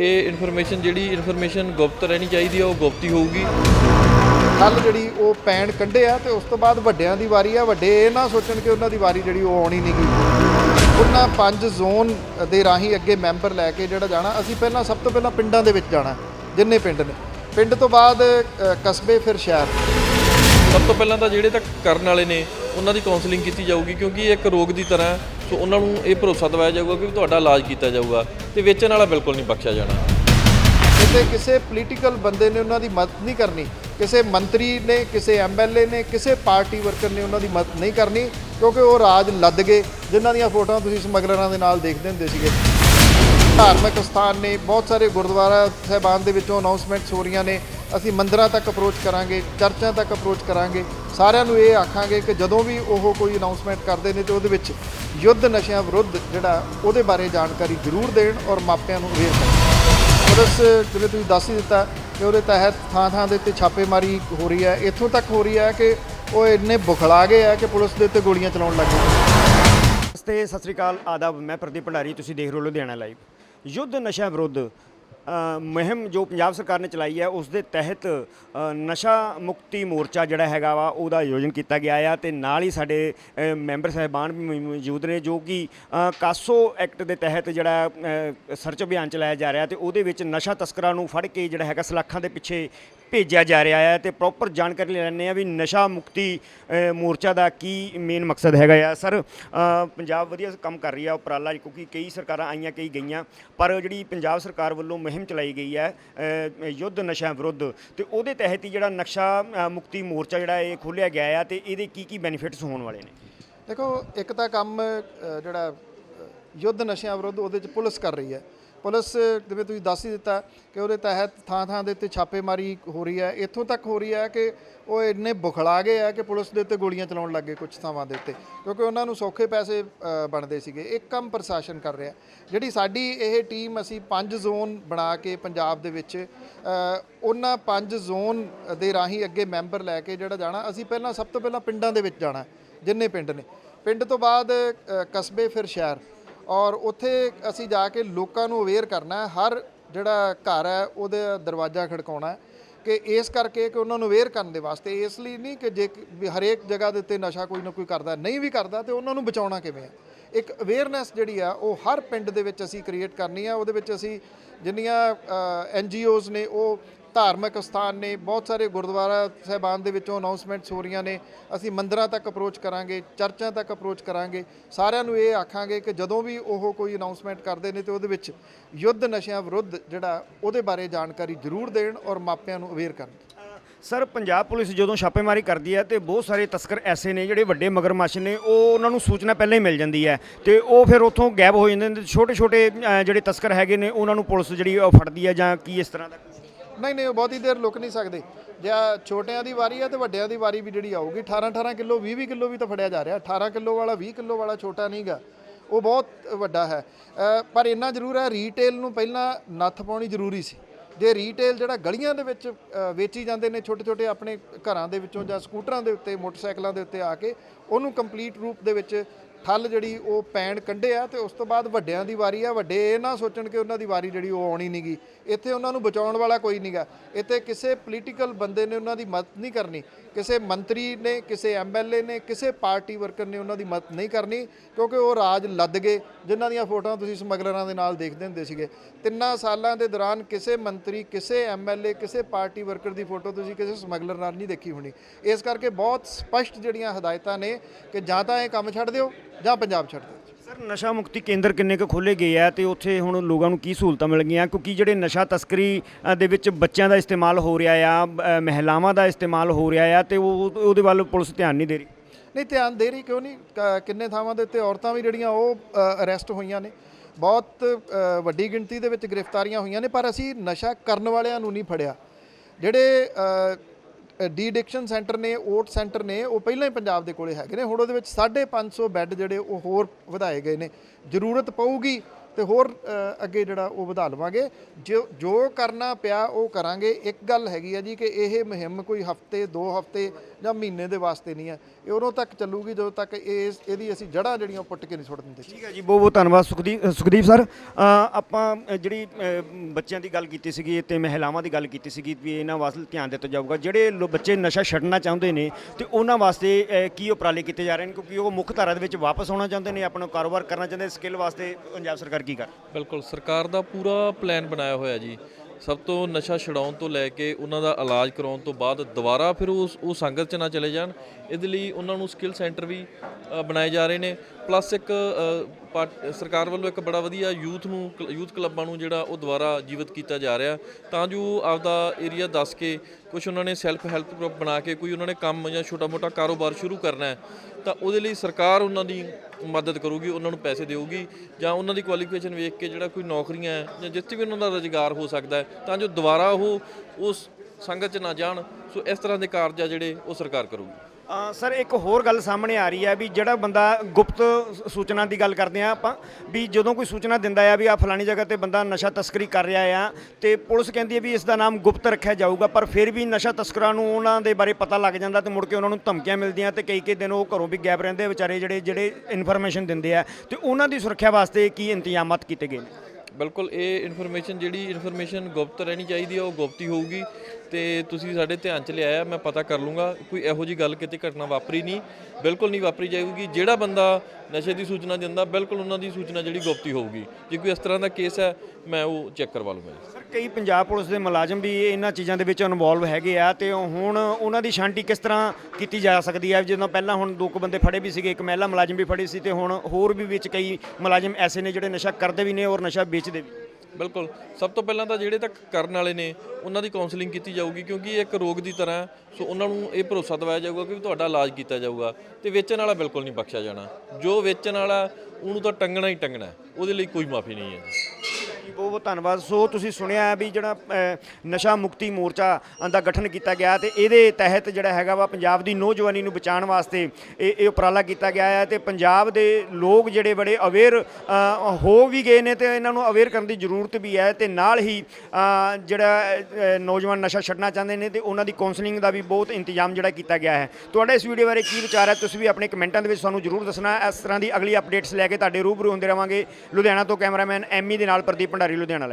ਇਹ ਇਨਫੋਰਮੇਸ਼ਨ ਜਿਹੜੀ ਇਨਫੋਰਮੇਸ਼ਨ ਗੁਪਤ ਰਹਿਣੀ ਚਾਹੀਦੀ ਹੈ ਉਹ ਗੁਪਤ ਹੋਊਗੀ। ਕੱਲ ਜਿਹੜੀ ਉਹ ਪੈਣ ਕੱਢੇ ਆ ਤੇ ਉਸ ਤੋਂ ਬਾਅਦ ਵੱਡਿਆਂ ਦੀ ਵਾਰੀ ਆ ਵੱਡੇ ਇਹ ਨਾ ਸੋਚਣ ਕਿ ਉਹਨਾਂ ਦੀ ਵਾਰੀ ਜਿਹੜੀ ਉਹ ਆਉਣੀ ਨਹੀਂ ਗੀ ਉਹਨਾਂ ਪੰਜ ਜ਼ੋਨ ਦੇ ਰਾਹੀਂ ਅੱਗੇ ਮੈਂਬਰ ਲੈ ਕੇ ਜਿਹੜਾ ਜਾਣਾ ਅਸੀਂ ਪਹਿਲਾਂ ਸਭ ਤੋਂ ਪਹਿਲਾਂ ਪਿੰਡਾਂ ਦੇ ਵਿੱਚ ਜਾਣਾ ਜਿੰਨੇ ਪਿੰਡ ਨੇ। ਪਿੰਡ ਤੋਂ ਬਾਅਦ ਕਸਬੇ ਫਿਰ ਸ਼ਹਿਰ। ਸਭ ਤੋਂ ਪਹਿਲਾਂ ਤਾਂ ਜਿਹੜੇ ਤੱਕ ਕਰਨ ਵਾਲੇ ਨੇ ਉਹਨਾਂ ਦੀ ਕਾਉਂਸਲਿੰਗ ਕੀਤੀ ਜਾਊਗੀ ਕਿਉਂਕਿ ਇਹ ਇੱਕ ਰੋਗ ਦੀ ਤਰ੍ਹਾਂ। ਸੋ ਉਹਨਾਂ ਨੂੰ ਇਹ ਭਰੋਸਾ ਦਿਵਾਇਆ ਜਾਊਗਾ ਕਿ ਤੁਹਾਡਾ ਇਲਾਜ ਕੀਤਾ ਜਾਊਗਾ। ਤੇ ਵੇਚਣ ਵਾਲਾ ਬਿਲਕੁਲ ਨਹੀਂ ਬਖਸ਼ਿਆ ਜਾਣਾ। ਕਿਤੇ ਕਿਸੇ ਪੋਲੀਟੀਕਲ ਬੰਦੇ ਨੇ ਉਹਨਾਂ ਦੀ ਮਦਦ ਨਹੀਂ ਕਰਨੀ। ਕਿਸੇ ਮੰਤਰੀ ਨੇ, ਕਿਸੇ ਐਮਐਲਏ ਨੇ, ਕਿਸੇ ਪਾਰਟੀ ਵਰਕਰ ਨੇ ਉਹਨਾਂ ਦੀ ਮਦਦ ਨਹੀਂ ਕਰਨੀ, ਕਿਉਂਕਿ ਉਹ ਰਾਜ ਲੱਦ ਗਏ, ਜਿਨ੍ਹਾਂ ਦੀਆਂ ਫੋਟੋਆਂ ਤੁਸੀਂ ਸਮਗਲਰਾਂ ਦੇ ਨਾਲ ਦੇਖਦੇ ਹੁੰਦੇ ਸੀਗੇ। ਧਾਰਮਿਕ ਸਥਾਨ ਨੇ, ਬਹੁਤ ਸਾਰੇ ਗੁਰਦੁਆਰਾ ਸਾਹਿਬਾਨ ਦੇ ਵਿੱਚੋਂ ਅਨਾਉਂਸਮੈਂਟਸ ਹੋ ਰਹੀਆਂ ਨੇ। ਅਸੀਂ ਮੰਦਰਾਂ ਤੱਕ ਅਪਰੋਚ ਕਰਾਂਗੇ, ਚਰਚਾਂ ਤੱਕ ਅਪਰੋਚ ਕਰਾਂਗੇ। ਸਾਰਿਆਂ ਨੂੰ ਇਹ ਆਖਾਂਗੇ ਕਿ ਜਦੋਂ ਵੀ ਉਹ ਕੋਈ ਅਨਾਉਂਸਮੈਂਟ ਕਰਦੇ ਨੇ ਤੇ ਉਹਦੇ ਵਿੱਚ ਯੁੱਧ ਨਸ਼ਿਆਂ ਵਿਰੁੱਧ ਜਿਹੜਾ ਉਹਦੇ ਬਾਰੇ ਜਾਣਕਾਰੀ ਜ਼ਰੂਰ ਦੇਣ ਔਰ ਮਾਪਿਆਂ ਨੂੰ ਅਵੇਅਰ ਕਰਨ ਪੁਲਿਸ ਜਿਵੇਂ ਤੁਸੀਂ ਦੱਸ ਹੀ ਦਿੱਤਾ ਕਿ ਉਹਦੇ ਤਹਿਤ ਥਾਂ ਥਾਂ ਦੇ ਉੱਤੇ ਛਾਪੇਮਾਰੀ ਹੋ ਰਹੀ ਹੈ। ਇੱਥੋਂ ਤੱਕ ਹੋ ਰਹੀ ਹੈ ਕਿ ਉਹ ਇੰਨੇ ਬੁਖਲਾ ਗਏ ਆ ਕਿ ਪੁਲਿਸ ਦੇ ਉੱਤੇ ਗੋਲੀਆਂ ਚਲਾਉਣ ਲੱਗ ਗਏ ਨਮਸਤੇ, ਸਤਿ ਸ੍ਰੀ ਅਕਾਲ। ਆਦਾਬ, ਮੈਂ ਪ੍ਰਦੀਪ ਭੰਡਾਰੀ, ਤੁਸੀਂ ਦੇਖ ਰਹੇ ਹੋ ਲੁਧਿਆਣਾ ਲਾਈਵ ਯੁੱਧ ਨਸ਼ਾ ਵਿਰੁੱਧ ਮੁਹਿੰਮ ਜੋ ਪੰਜਾਬ ਸਰਕਾਰ ਨੇ ਚਲਾਈ ਹੈ, ਉਸ ਦੇ ਤਹਿਤ ਨਸ਼ਾ ਮੁਕਤੀ ਮੋਰਚਾ ਜਿਹੜਾ ਹੈਗਾ ਵਾ, ਉਹਦਾ ਆਯੋਜਨ ਕੀਤਾ ਗਿਆ ਆ ਤੇ ਨਾਲ ਹੀ ਸਾਡੇ ਮੈਂਬਰ ਸਾਹਿਬਾਨ ਵੀ ਮੌਜੂਦ ਨੇ ਜੋ ਕਿ ਕਾਸੋ ਐਕਟ ਦੇ ਤਹਿਤ ਜਿਹੜਾ ਸਰਚ ਅਭਿਆਨ ਚਲਾਇਆ ਜਾ ਰਿਹਾ ਤੇ ਉਹਦੇ ਵਿੱਚ ਨਸ਼ਾ ਤਸਕਰਾਂ ਨੂੰ ਫੜ ਕੇ ਜਿਹੜਾ ਹੈਗਾ ਸਲਾਖਾਂ ਦੇ ਪਿੱਛੇ ਭੇਜਿਆ ਜਾ ਰਿਹਾ ਹੈ ਤੇ ਪ੍ਰੋਪਰ ਜਾਣਕਾਰੀ ਲੈ ਲੈਂਦੇ ਆ ਵੀ ਨਸ਼ਾ ਮੁਕਤੀ ਮੋਰਚਾ ਦਾ ਕੀ ਮੇਨ ਮਕਸਦ ਹੈਗਾ ਆ। ਸਰ ਪੰਜਾਬ ਵਧੀਆ ਕੰਮ ਕਰ ਰਹੀ ਆ, ਉਪਰਾਲਾ, ਕਿਉਂਕਿ ਕਈ ਸਰਕਾਰਾਂ ਆਈਆਂ, ਕਈ ਗਈਆਂ, ਪਰ ਜਿਹੜੀ ਪੰਜਾਬ ਸਰਕਾਰ ਵੱਲੋਂ ਮੁਹਿੰਮ ਚਲਾਈ ਗਈ ਹੈ ਯੁੱਧ ਨਸ਼ਾ ਵਿਰੁੱਧ। ਤੇ ਉਹਦੇ ਤਹਿਤ ਹੀ ਜਿਹੜਾ ਨਕਸ਼ਾ ਮੁਕਤੀ ਮੋਰਚਾ ਜਿਹੜਾ ਇਹ ਖੋਲ੍ਹਿਆ ਗਿਆ ਆ, ਤੇ ਇਹਦੇ ਕੀ ਕੀ ਬੈਨੀਫਿਟਸ ਹੋਣ ਵਾਲੇ ਨੇ? ਦੇਖੋ, ਇੱਕ ਤਾਂ ਕੰਮ ਜਿਹੜਾ ਯੁੱਧ ਨਸ਼ਿਆਂ ਵਿਰੁੱਧ ਉਹਦੇ ਚ ਪੁਲਿਸ ਕਰ ਰਹੀ ਹੈ। ਪੁਲਿਸ ਜਿਵੇਂ ਤੁਸੀਂ ਦੱਸ ਹੀ ਦਿੱਤਾ ਕਿ ਉਹਦੇ ਤਹਿਤ ਥਾਂ ਥਾਂ ਦੇ ਉੱਤੇ ਛਾਪੇਮਾਰੀ ਹੋ ਰਹੀ ਹੈ, ਇੱਥੋਂ ਤੱਕ ਹੋ ਰਹੀ ਹੈ ਕਿ ਉਹ ਇੰਨੇ ਬੁਖਲਾ ਗਏ ਆ ਕਿ ਪੁਲਿਸ ਦੇ ਉੱਤੇ ਗੋਲੀਆਂ ਚਲਾਉਣ ਲੱਗੇ ਕੁਝ ਥਾਵਾਂ ਦੇ ਉੱਤੇ, ਕਿਉਂਕਿ ਉਹਨਾਂ ਨੂੰ ਸੌਖੇ ਪੈਸੇ ਬਣਦੇ ਸੀਗੇ ਇਹ ਕੰਮ ਪ੍ਰਸ਼ਾਸਨ ਕਰ ਰਿਹਾ। ਜਿਹੜੀ ਸਾਡੀ ਇਹ ਟੀਮ ਅਸੀਂ ਪੰਜ ਜ਼ੋਨ ਬਣਾ ਕੇ ਪੰਜਾਬ ਦੇ ਵਿੱਚ ਉਹਨਾਂ ਪੰਜ ਜ਼ੋਨ ਦੇ ਰਾਹੀਂ ਅੱਗੇ ਮੈਂਬਰ ਲੈ ਕੇ ਜਿਹੜਾ ਜਾਣਾ, ਅਸੀਂ ਪਹਿਲਾਂ ਸਭ ਤੋਂ ਪਹਿਲਾਂ ਪਿੰਡਾਂ ਦੇ ਵਿੱਚ ਜਾਣਾ, ਜਿੰਨੇ ਪਿੰਡ ਨੇ। ਪਿੰਡ ਤੋਂ ਬਾਅਦ ਕਸਬੇ, ਫਿਰ ਸ਼ਹਿਰ। ਔਰ ਉੱਥੇ ਅਸੀਂ ਜਾ ਕੇ ਲੋਕਾਂ ਨੂੰ ਅਵੇਅਰ ਕਰਨਾ ਹਰ ਜਿਹੜਾ ਘਰ ਹੈ, ਉਹਦੇ ਦਰਵਾਜ਼ਾ ਖੜਕਾਉਣਾ ਕਿ ਇਸ ਕਰਕੇ ਕਿ ਉਹਨਾਂ ਨੂੰ ਅਵੇਅਰ ਕਰਨ ਦੇ ਵਾਸਤੇ, ਇਸ ਲਈ ਨਹੀਂ ਕਿ ਜੇ ਹਰੇਕ ਜਗ੍ਹਾ ਦੇ ਉੱਤੇ ਨਸ਼ਾ ਕੋਈ ਨਾ ਕੋਈ ਕਰਦਾ, ਨਹੀਂ ਵੀ ਕਰਦਾ, ਤੇ ਉਹਨਾਂ ਨੂੰ ਬਚਾਉਣਾ ਕਿਵੇਂ ਹੈ? ਇੱਕ ਅਵੇਅਰਨੈਸ ਜਿਹੜੀ ਆ ਉਹ ਹਰ ਪਿੰਡ ਦੇ ਵਿੱਚ ਅਸੀਂ ਕ੍ਰੀਏਟ ਕਰਨੀ ਆ ਉਹਦੇ ਵਿੱਚ ਅਸੀਂ ਜਿੰਨੀਆਂ ਐਨ ਜੀ ਓਜ਼ ਨੇ, ਉਹ ਧਾਰਮਿਕ ਸਥਾਨ ਨੇ, ਬਹੁਤ ਸਾਰੇ ਗੁਰਦੁਆਰਾ ਸਾਹਿਬਾਨ ਦੇ ਵਿੱਚੋਂ ਅਨਾਉਂਸਮੈਂਟਸ ਹੋ ਰਹੀਆਂ ਨੇ। ਅਸੀਂ ਮੰਦਰਾਂ ਤੱਕ ਅਪਰੋਚ ਕਰਾਂਗੇ, ਚਰਚਾਂ ਤੱਕ ਅਪਰੋਚ ਕਰਾਂਗੇ। ਸਾਰਿਆਂ ਨੂੰ ਇਹ ਆਖਾਂਗੇ ਕਿ ਜਦੋਂ ਵੀ ਉਹ ਕੋਈ ਅਨਾਉਂਸਮੈਂਟ ਕਰਦੇ ਨੇ ਤੇ ਉਹਦੇ ਵਿੱਚ ਯੁੱਧ ਨਸ਼ਿਆਂ ਵਿਰੁੱਧ ਜਿਹੜਾ ਉਹਦੇ ਬਾਰੇ ਜਾਣਕਾਰੀ ਜ਼ਰੂਰ ਦੇਣ ਔਰ ਮਾਪਿਆਂ ਨੂੰ ਅਵੇਅਰ ਕਰਨ। ਸਰ, ਪੰਜਾਬ ਪੁਲਿਸ ਜਦੋਂ ਛਾਪੇਮਾਰੀ ਕਰਦੀ ਹੈ ਤੇ ਬਹੁਤ ਸਾਰੇ ਤਸਕਰ ਐਸੇ ਨੇ ਜਿਹੜੇ ਵੱਡੇ ਮਗਰਮੱਛ ਨੇ, ਉਹ ਉਹਨਾਂ ਨੂੰ ਸੂਚਨਾ ਪਹਿਲਾਂ ਹੀ ਮਿਲ ਜਾਂਦੀ ਹੈ ਤੇ ਉਹ ਫਿਰ ਉੱਥੋਂ ਗਾਇਬ ਹੋ ਜਾਂਦੇ ਨੇ ਛੋਟੇ ਛੋਟੇ ਜਿਹੜੇ ਤਸਕਰ ਹੈਗੇ ਨੇ, ਉਹਨਾਂ ਨੂੰ ਪੁਲਿਸ ਜਿਹੜੀ ਉਹ ਫੜਦੀ ਹੈ ਜਾਂ ਕੀ ਇਸ ਤਰ੍ਹਾਂ ਦਾ ਨਹੀਂ ਨਹੀਂ, ਉਹ ਬਹੁਤੀ ਦੇਰ ਲੁਕ ਨਹੀਂ ਸਕਦੇ। ਜੇ ਛੋਟਿਆਂ ਦੀ ਵਾਰੀ ਹੈ ਤੇ ਵੱਡਿਆਂ ਦੀ ਵਾਰੀ ਵੀ ਜਿਹੜੀ ਆਊਗੀ 18 18 ਕਿਲੋ 20 20 ਕਿਲੋ ਵੀ ਤਾਂ ਫੜਿਆ ਜਾ ਰਿਹਾ। 18 ਕਿਲੋ ਵਾਲਾ 20 ਕਿਲੋ ਵਾਲਾ ਛੋਟਾ ਨਹੀਂਗਾ ਉਹ ਬਹੁਤ ਵੱਡਾ ਹੈ। ਪਰ ਇੰਨਾ ਜ਼ਰੂਰ ਹੈ ਰੀਟੇਲ ਨੂੰ ਪਹਿਲਾਂ ਨੱਥ ਪਾਉਣੀ ਜ਼ਰੂਰੀ ਸੀ। ਜੇ ਰੀਟੇਲ ਜਿਹੜਾ ਗਲੀਆਂ ਦੇ ਵਿੱਚ ਵੇਚੀ ਜਾਂਦੇ ਨੇ ਛੋਟੇ ਛੋਟੇ ਆਪਣੇ ਘਰਾਂ ਦੇ ਵਿੱਚੋਂ ਜਾਂ ਸਕੂਟਰਾਂ ਦੇ ਉੱਤੇ, ਮੋਟਰਸਾਈਕਲਾਂ ਦੇ ਉੱਤੇ ਆ ਕੇ, ਉਹਨੂੰ ਕੰਪਲੀਟ ਰੂਪ ਦੇ ਵਿੱਚ ਠੱਲ ਜਿਹੜੀ ਉਹ ਪੈਣ ਕੱਢੇ ਆ ਤੇ ਉਸ ਤੋਂ ਬਾਅਦ ਵੱਡਿਆਂ ਦੀ ਵਾਰੀ ਆ। ਵੱਡੇ ਇਹ ਨਾ ਸੋਚਣ ਕਿ ਉਹਨਾਂ ਦੀ ਵਾਰੀ ਜਿਹੜੀ ਉਹ ਆਉਣੀ ਨਹੀਂਗੀ ਇੱਥੇ ਉਹਨਾਂ ਨੂੰ ਬਚਾਉਣ ਵਾਲਾ ਕੋਈ ਨਹੀਂਗਾ ਇੱਥੇ ਕਿਸੇ ਪੋਲੀਟੀਕਲ ਬੰਦੇ ਨੇ ਉਹਨਾਂ ਦੀ ਮਦਦ ਨਹੀਂ ਕਰਨੀ। ਕਿਸੇ ਮੰਤਰੀ ਨੇ, ਕਿਸੇ ਐਮਐਲਏ ਨੇ, ਕਿਸੇ ਪਾਰਟੀ ਵਰਕਰ ਨੇ ਉਹਨਾਂ ਦੀ ਮਦਦ ਨਹੀਂ ਕਰਨੀ ਕਿਉਂਕਿ ਉਹ ਰਾਜ ਲੱਦ ਗਏ, ਜਿਨ੍ਹਾਂ ਦੀਆਂ ਫੋਟੋਆਂ ਤੁਸੀਂ ਸਮਗਲਰਾਂ ਦੇ ਨਾਲ ਦੇਖਦੇ ਹੁੰਦੇ ਸੀਗੇ। ਤਿੰਨਾਂ ਸਾਲਾਂ ਦੇ ਦੌਰਾਨ ਕਿਸੇ ਮੰਤਰੀ, ਕਿਸੇ ਐਮਐਲਏ ਕਿਸੇ ਪਾਰਟੀ ਵਰਕਰ ਦੀ ਫੋਟੋ ਤੁਸੀਂ ਕਿਸੇ ਸਮਗਲਰ ਨਾਲ ਨਹੀਂ ਦੇਖੀ ਹੋਣੀ। ਇਸ ਕਰਕੇ ਬਹੁਤ ਸਪਸ਼ਟ ਜਿਹੜੀਆਂ ਹਦਾਇਤਾਂ ਨੇ ਕਿ ਜਾਂ ਤਾਂ ਇਹ ਕੰਮ ਛੱਡ ਦਿਓ ਜਾਂ ਪੰਜਾਬ ਛੱਡ ਦਿਓ। ਸਰ ਨਸ਼ਾ ਮੁਕਤੀ ਕੇਂਦਰ ਕਿੰਨੇ ਕੁ ਖੋਲੇ ਗਏ ਆ ਤੇ ਉੱਥੇ ਹੁਣ ਲੋਕਾਂ ਨੂੰ ਕੀ ਸਹੂਲਤਾਂ ਮਿਲ ਗਈਆਂ? ਕਿਉਂਕਿ ਜਿਹੜੇ ਨਸ਼ਾ ਤਸਕਰੀ ਅ, ਦੇ ਵਿੱਚ ਬੱਚਿਆਂ ਦਾ ਇਸਤੇਮਾਲ ਹੋ ਰਿਹਾ ਆ ਅ, ਮਹਿਲਾਵਾਂ ਦਾ ਇਸਤੇਮਾਲ ਹੋ ਰਿਹਾ ਆ ਤੇ ਉਹ ਉਹਦੇ ਵੱਲ ਪੁਲਿਸ ਧਿਆਨ ਨਹੀਂ ਦੇ ਰਹੀ। ਨਹੀਂ ਧਿਆਨ ਦੇ ਰਹੀ ਕਿਉਂ ਨਹੀਂ? ਕ- ਕਿੰਨੇ ਥਾਵਾਂ ਦੇ ਉੱਤੇ ਔਰਤਾਂ ਵੀ ਜਿਹੜੀਆਂ ਉਹ ਅਰੈਸਟ ਹੋਈਆਂ ਨੇ। ਬਹੁਤ ਅ, ਵੱਡੀ ਗਿਣਤੀ ਦੇ ਵਿੱਚ ਗ੍ਰਿਫਤਾਰੀਆਂ ਹੋਈਆਂ ਨੇ ਪਰ ਅਸੀਂ ਨਸ਼ਾ ਕਰਨ ਵਾਲਿਆਂ ਨੂੰ ਨਹੀਂ ਫੜਿਆ। ਜਿਹੜੇ ਡੀ ਐਡਿਕਸ਼ਨ ਸੈਂਟਰ ਨੇ, ਓਟ ਸੈਂਟਰ ਨੇ, ਉਹ ਪਹਿਲਾਂ ਹੀ ਪੰਜਾਬ ਦੇ ਕੋਲੇ ਹੈਗੇ ਨੇ। ਹੁਣ ਉਹਦੇ ਵਿੱਚ 550 ਬੈੱਡ ਜਿਹੜੇ ਉਹ ਹੋਰ ਵਧਾਏ ਗਏ ਨੇ। ਜ਼ਰੂਰਤ ਪਊਗੀ ਤੇ ਹੋਰ ਅੱਗੇ ਜਿਹੜਾ ਉਹ ਵਧਾ ਲਵਾਂਗੇ। ਜੋ ਜੋ ਕਰਨਾ ਪਿਆ ਉਹ ਕਰਾਂਗੇ। ਇੱਕ ਗੱਲ ਹੈਗੀ ਆ ਜੀ ਕਿ ਇਹ ਮੁਹਿੰਮ ਕੋਈ ਹਫ਼ਤੇ, ਦੋ ਹਫ਼ਤੇ ਜਾਂ ਮਹੀਨੇ ਦੇ ਵਾਸਤੇ ਨਹੀਂ ਹੈ ਇਹ ਉਦੋਂ ਤੱਕ ਚੱਲੂਗੀ ਜਦੋਂ ਤੱਕ ਇਸ, ਇਹਦੀ ਅਸੀਂ ਜੜ੍ਹਾਂ ਜਿਹੜੀਆਂ ਉਹ ਪੁੱਟ ਕੇ ਨਹੀਂ ਸੁੱਟ ਦਿੰਦੇ। ਠੀਕ ਹੈ ਜੀ, ਬਹੁਤ ਬਹੁਤ ਧੰਨਵਾਦ ਸੁਖਦੀਪ ਸੁਖਦੀਪ ਸਰ। ਆਪਾਂ ਜਿਹੜੀ ਬੱਚਿਆਂ ਦੀ ਗੱਲ ਕੀਤੀ ਸੀਗੀ ਤੇ ਮਹਿਲਾਵਾਂ ਦੀ ਗੱਲ ਕੀਤੀ ਸੀਗੀ ਵੀ ਇਹਨਾਂ ਵਾਸਤੇ ਧਿਆਨ ਦਿੱਤਾ ਜਾਊਗਾ। ਜਿਹੜੇ ਲੋ- ਬੱਚੇ ਨਸ਼ਾ ਛੱਡਣਾ ਚਾਹੁੰਦੇ ਨੇ ਤੇ ਉਹਨਾਂ ਵਾਸਤੇ ਕੀ ਉਪਰਾਲੇ ਕੀਤੇ ਜਾ ਰਹੇ ਨੇ? ਕਿਉਂਕਿ ਉਹ ਮੁੱਖ ਧਾਰਾ ਦੇ ਵਿੱਚ ਵਾਪਸ ਆਉਣਾ ਚਾਹੁੰਦੇ ਨੇ, ਆਪਣਾ ਕਾਰੋਬਾਰ ਕਰਨਾ ਚਾਹੁੰਦੇ ਸਕਿੱਲ ਵਾਸਤੇ ਪੰਜਾਬ ਸਰਕਾਰ ਕੀ ਕਰ ਬਿਲਕੁਲ, ਸਰਕਾਰ ਦਾ ਪੂਰਾ ਪਲਾਨ ਬਣਾਇਆ ਹੋਇਆ ਜੀ। ਸਭ ਤੋਂ ਨਸ਼ਾ ਛਡਾਉਣ ਤੋਂ ਲੈ ਕੇ ਉਹਨਾਂ ਦਾ ਇਲਾਜ ਕਰਾਉਣ ਤੋਂ ਬਾਅਦ ਦੁਬਾਰਾ ਫਿਰ ਉਸ, ਉਹ ਸੰਗਤ 'ਚ ਨਾ ਚਲੇ ਜਾਣ। ਇਹਦੇ ਲਈ ਉਹਨਾਂ ਨੂੰ ਸਕਿੱਲ ਸੈਂਟਰ ਵੀ ਬਣਾਏ ਜਾ ਰਹੇ ਨੇ। ਪਲੱਸ ਇੱਕ ਸਰਕਾਰ ਵੱਲੋਂ ਇੱਕ ਬੜਾ ਵਧੀਆ ਯੂਥ ਨੂੰ, ਯੂਥ ਕਲੱਬਾਂ ਨੂੰ ਜਿਹੜਾ ਉਹ ਦੁਬਾਰਾ ਜੀਵਤ ਕੀਤਾ ਜਾ ਰਿਹਾ। ਤਾਂ ਜੋ ਆਪਦਾ ਏਰੀਆ ਦੱਸ ਕੇ ਕੁਝ ਉਹਨਾਂ ਨੇ ਸੈਲਫ ਹੈਲਪ ਗਰੁੱਪ ਬਣਾ ਕੇ ਕੋਈ ਉਹਨਾਂ ਨੇ ਕੰਮ ਜਾਂ ਛੋਟਾ-ਮੋਟਾ ਕਾਰੋਬਾਰ ਸ਼ੁਰੂ ਕਰਨਾ ਹੈ, ਤਾਂ ਉਹਦੇ ਲਈ ਸਰਕਾਰ ਉਹਨਾਂ ਦੀ ਮਦਦ ਕਰੂਗੀ, ਉਹਨਾਂ ਨੂੰ ਪੈਸੇ ਦੇਊਗੀ ਜਾਂ ਉਹਨਾਂ ਦੀ ਕੁਆਲੀਫਿਕੇਸ਼ਨ ਵੇਖ ਕੇ ਜਿਹੜਾ ਕੋਈ ਨੌਕਰੀਆਂ ਹੈ ਜਾਂ ਜਿੱਥੇ ਵੀ ਉਹਨਾਂ ਦਾ ਰੁਜ਼ਗਾਰ ਹੋ ਸਕਦਾ ਹੈ, ਤਾਂ ਜੋ ਦੁਬਾਰਾ ਉਹ ਉਸ ਸੰਗਤ 'ਚ ਨਾ ਜਾਣ। ਸੋ ਇਸ ਤਰ੍ਹਾਂ ਦੇ ਕਾਰਜ ਆ ਜਿਹੜੇ ਉਹ ਸਰਕਾਰ ਕਰੂਗੀ। ਸਰ, ਇੱਕ ਹੋਰ ਗੱਲ ਸਾਹਮਣੇ ਆ ਰਹੀ ਹੈ ਵੀ ਜਿਹੜਾ ਬੰਦਾ ਗੁਪਤ ਸੂਚਨਾ ਦੀ ਗੱਲ ਕਰਦੇ ਆ ਆਪਾਂ, ਵੀ ਜਦੋਂ ਕੋਈ ਸੂਚਨਾ ਦਿੰਦਾ ਆ ਵੀ ਆ ਫਲਾਣੀ ਜਗ੍ਹਾ ਤੇ ਬੰਦਾ ਨਸ਼ਾ ਤਸਕਰੀ ਕਰ ਰਿਹਾ ਆ ਤੇ ਪੁਲਿਸ ਕਹਿੰਦੀ ਹੈ ਵੀ ਇਸ ਦਾ ਨਾਮ ਗੁਪਤ ਰੱਖਿਆ ਜਾਊਗਾ, ਪਰ ਫਿਰ ਵੀ ਨਸ਼ਾ ਤਸਕਰਾਂ ਨੂੰ ਉਹਨਾਂ ਦੇ ਬਾਰੇ ਪਤਾ ਲੱਗ ਜਾਂਦਾ ਤੇ ਮੁੜ ਕੇ ਉਹਨਾਂ ਨੂੰ ਧਮਕੀਆਂ ਮਿਲਦੀਆਂ ਤੇ ਕਈ ਕਈ ਦਿਨ ਉਹ ਘਰੋਂ ਵੀ ਗਾਇਬ ਰਹਿੰਦੇ ਵਿਚਾਰੇ ਜਿਹੜੇ ਜਿਹੜੇ ਇਨਫੋਰਮੇਸ਼ਨ ਦਿੰਦੇ ਆ ਤੇ ਉਹਨਾਂ ਦੀ ਸੁਰੱਖਿਆ ਵਾਸਤੇ ਕੀ ਇੰਤਜ਼ਾਮਾਤ ਕੀਤੇ ਗਏ ਨੇ? ਬਿਲਕੁਲ, ਇਹ ਇਨਫੋਰਮੇਸ਼ਨ ਜਿਹੜੀ ਇਨਫੋਰਮੇਸ਼ਨ ਗੁਪਤ ਰਹਿਣੀ ਚਾਹੀਦੀ ਹੈ ਉਹ ਗੁਪਤ ਹੀ ਹੋਊਗੀ। ਤੇ ਤੁਸੀਂ ਸਾਡੇ ਧਿਆਨ 'ਚ ਲਿਆਇਆ, ਮੈਂ ਪਤਾ ਕਰ ਲੂੰਗਾ, ਕੋਈ ਇਹੋ ਜੀ ਗੱਲ ਕਿਤੇ ਘਟਨਾ ਵਾਪਰੀ ਨਹੀਂ, ਬਿਲਕੁਲ ਨਹੀਂ ਵਾਪਰੀ ਜਾਊਗੀ। ਜਿਹੜਾ ਬੰਦਾ ਨਸ਼ੇ ਦੀ ਸੂਚਨਾ ਦਿੰਦਾ, ਬਿਲਕੁਲ ਉਹਨਾਂ ਦੀ ਸੂਚਨਾ ਜਿਹੜੀ ਗੁਪਤੀ ਹੋਊਗੀ। ਜੇ ਕੋਈ ਇਸ ਤਰ੍ਹਾਂ ਦਾ ਕੇਸ ਹੈ, ਮੈਂ ਉਹ ਚੈੱਕ ਕਰਵਾ ਲੂੰਗਾ ਸਰ, ਕਈ ਪੰਜਾਬ ਪੁਲਿਸ ਦੇ ਮੁਲਾਜ਼ਮ ਵੀ ਇਹਨਾਂ ਚੀਜ਼ਾਂ ਦੇ ਵਿੱਚ ਇਨਵੋਲਵ ਹੈਗੇ ਆ ਤੇ ਹੁਣ ਉਹਨਾਂ ਦੀ ਛਾਂਟੀ ਕਿਸ ਤਰ੍ਹਾਂ ਕੀਤੀ ਜਾ ਸਕਦੀ ਹੈ? ਜਦੋਂ ਪਹਿਲਾਂ ਹੁਣ ਦੋ ਕੁ ਬੰਦੇ ਫੜੇ ਵੀ ਸੀਗੇ, ਇੱਕ ਮਹਿਲਾ ਮੁਲਾਜ਼ਮ ਵੀ ਫੜੀ ਸੀ ਤੇ ਹੁਣ ਹੋਰ ਵੀ ਵਿੱਚ ਕਈ ਮੁਲਾਜ਼ਮ ਐਸੇ ਨੇ ਜਿਹੜੇ ਨਸ਼ਾ ਕਰਦੇ ਵੀ ਨੇ ਔਰ ਨਸ਼ਾ ਵੇਚਦੇ ਵੀ ਬਿਲਕੁਲ। ਸਭ ਤੋਂ ਪਹਿਲਾਂ ਤਾਂ ਜਿਹੜੇ ਤੱਕ ਕਰਨ ਵਾਲੇ ਨੇ, ਉਹਨਾਂ ਦੀ ਕਾਉਂਸਲਿੰਗ ਕੀਤੀ ਜਾਊਗੀ, ਕਿਉਂਕਿ ਇਹ ਇੱਕ ਰੋਗ ਦੀ ਤਰ੍ਹਾਂ ਹੈ। ਸੋ ਉਹਨਾਂ ਨੂੰ ਇਹ ਭਰੋਸਾ ਦਿਵਾਇਆ ਜਾਊਗਾ ਕਿ ਤੁਹਾਡਾ ਇਲਾਜ ਕੀਤਾ ਜਾਊਗਾ। ਤੇ ਵੇਚਣ ਵਾਲਾ ਬਿਲਕੁਲ ਨਹੀਂ ਬਖਸ਼ਿਆ ਜਾਣਾ। ਜੋ ਵੇਚਣ ਵਾਲਾ, ਉਹਨੂੰ ਤਾਂ ਟੰਗਣਾ ਹੀ ਟੰਗਣਾ ਉਹਦੇ ਲਈ ਕੋਈ ਮਾਫੀ ਨਹੀਂ ਹੈ। ਜੀ ਬਹੁਤ ਬਹੁਤ ਧੰਨਵਾਦ। ਸੋ ਤੁਸੀਂ ਸੁਣਿਆ ਹੈ ਵੀ ਜਿਹੜਾ ਅ, ਨਸ਼ਾ ਮੁਕਤੀ ਮੋਰਚਾ ਦਾ ਗਠਨ ਕੀਤਾ ਗਿਆ ਤੇ ਇਹਦੇ ਤਹਿਤ ਜਿਹੜਾ ਹੈਗਾ ਵਾ ਪੰਜਾਬ ਦੀ ਨੌਜਵਾਨੀ ਨੂੰ ਬਚਾਉਣ ਵਾਸਤੇ ਇਹ ਇਹ ਉਪਰਾਲਾ ਕੀਤਾ ਗਿਆ ਹੈ ਤੇ ਪੰਜਾਬ ਦੇ ਲੋਕ ਜਿਹੜੇ ਬੜੇ ਅਵੇਅਰ ਹੋ ਵੀ ਗਏ ਨੇ ਤੇ ਇਹਨਾਂ ਨੂੰ ਅਵੇਅਰ ਕਰਨ ਦੀ ਜ਼ਰੂਰਤ ਵੀ ਹੈ ਤੇ ਨਾਲ ਹੀ ਅ, ਜਿਹੜਾ ਅ, ਨੌਜਵਾਨ ਨਸ਼ਾ ਛੱਡਣਾ ਚਾਹੁੰਦੇ ਨੇ ਤੇ ਉਹਨਾਂ ਦੀ ਕਾਉਂਸਲਿੰਗ ਦਾ ਵੀ ਬਹੁਤ ਇੰਤਜ਼ਾਮ ਜਿਹੜਾ ਕੀਤਾ ਗਿਆ ਹੈ। ਤੁਹਾਡਾ ਇਸ ਵੀਡੀਓ ਬਾਰੇ ਕੀ ਵਿਚਾਰ ਹੈ? ਤੁਸੀਂ ਵੀ ਆਪਣੇ ਕਮੈਂਟਾਂ ਦੇ ਵਿੱਚ ਸਾਨੂੰ ਜ਼ਰੂਰ ਦੱਸਣਾ। ਇਸ ਤਰ੍ਹਾਂ ਦੀ ਅਗਲੀ ਅਪਡੇਟਸ ਲੈ ਕੇ ਤੁਹਾਡੇ ਰੂਬਰੂ ਹੁੰਦੇ ਰਵਾਂਗੇ। ਲੁਧਿਆਣਾ ਤੋਂ ਕੈਮਰਾਮੈਨ ਐਮੀ ਦੇ ਨਾਲ ਪ੍ਰਦੀਪ ਭੰਡਾਰੀ ਲੁਧਿਆਣਾ ਲਈ